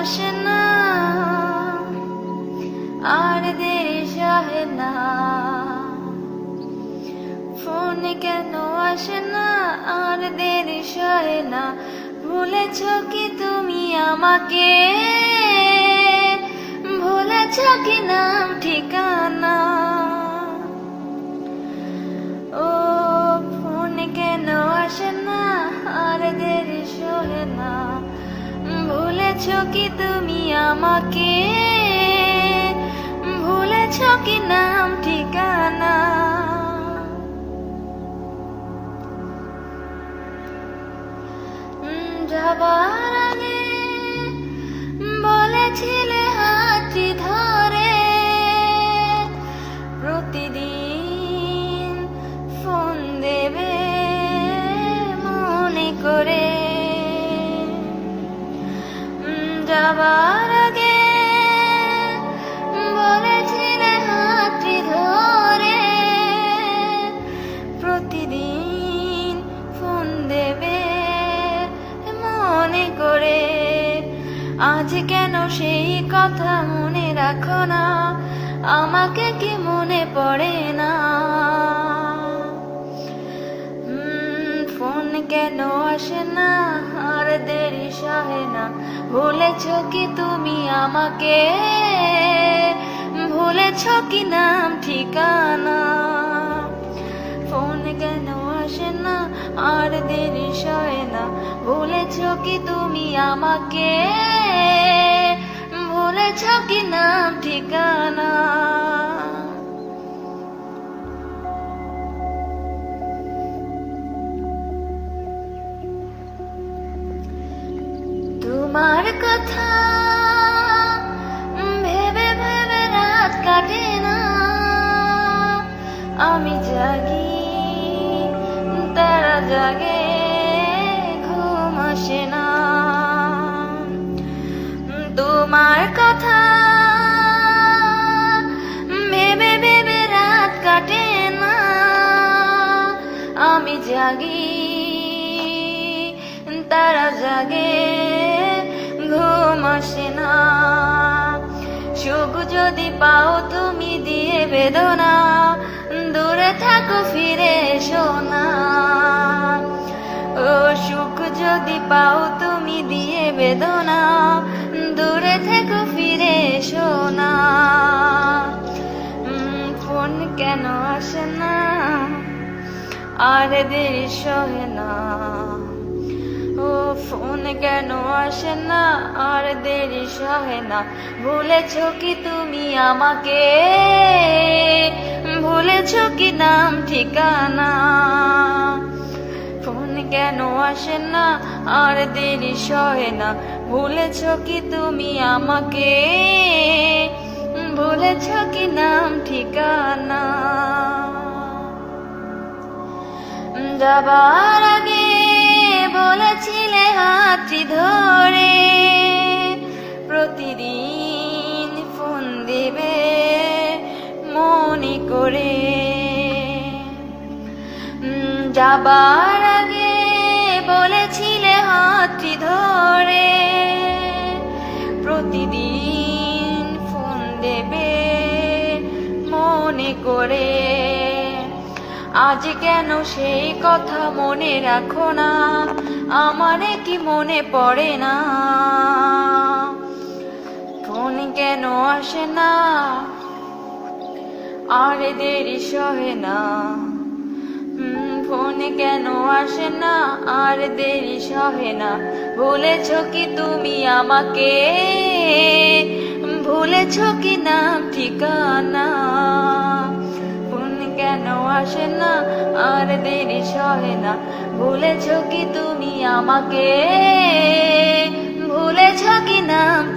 আসে না, আর দেরি সহে না। ফোন কেন আসে না, আর দেরি সহে না? ভুলেছ কি তুমি আমাকে? ভুলেছ কি নাম, ঠিকানা? কি তুমি আমাকে? ভুলেছ কি নাম কেন সেই কথা মনে রাখো না, আমাকে কি মনে পড়ে না? ফোন কেন আসে না? আর দেরি সহে না। ভুলেছ কি তুমি আমাকে? ভুলেছ কি নাম, ঠিকানা? ফোন কেন আসে না? আর দেরি সহে না। ভুলেছ কি তুমি আমাকে? ভুলেছ কি নাম ঠিকানা তোমার কথা ভেবে ভেবে রাত কাটে না। আমি জাগি, তারা জাগে, ঘুম আসে না। তোমার জাগে ঘুম আসে না। সুখ যদি পাও তুমি দিয়ে বেদনা, দূরে থাকো, ফিরে এসো না। ও সুখ যদি পাও তুমি দিয়ে বেদনা, দূরে থেকো, ফিরে এসো না। ফোন কেন আসে না? আর দেরি সহে না। ও ফোন কেন আসে না? আর দেরি সহে না। ভুলেছ কি তুমি আমাকে? ভুলেছ কি নাম, ঠিকানা? ফোন কেন আসে না? আর দেরি সহে না। ভুলেছ কি তুমি আমাকে? ভুলেছ কি নাম, ঠিকানা? যাবার আগে বলেছিলে হাতটি ধরে, প্রতিদিন ফোন দেবে মনে করে। যাবার আগে বলেছিলে হাতটি ধরে, প্রতিদিন ফোন দেবে মনে করে। আজ কেন সেই কথা মনে রাখো না? আমারে কি মনে পড়ে না? ফোন কেন আসে না? আর দেরি সহে না। ফোন কেন আসে না? আর দেরি সহে না। ভুলেছ কি তুমি আমাকে? ভুলেছ কি না ঠিকানা? আসে না আর দেরি সহে না। ভুলেছ কি তুমি আমাকে? ভুলেছ কি ঠিকানা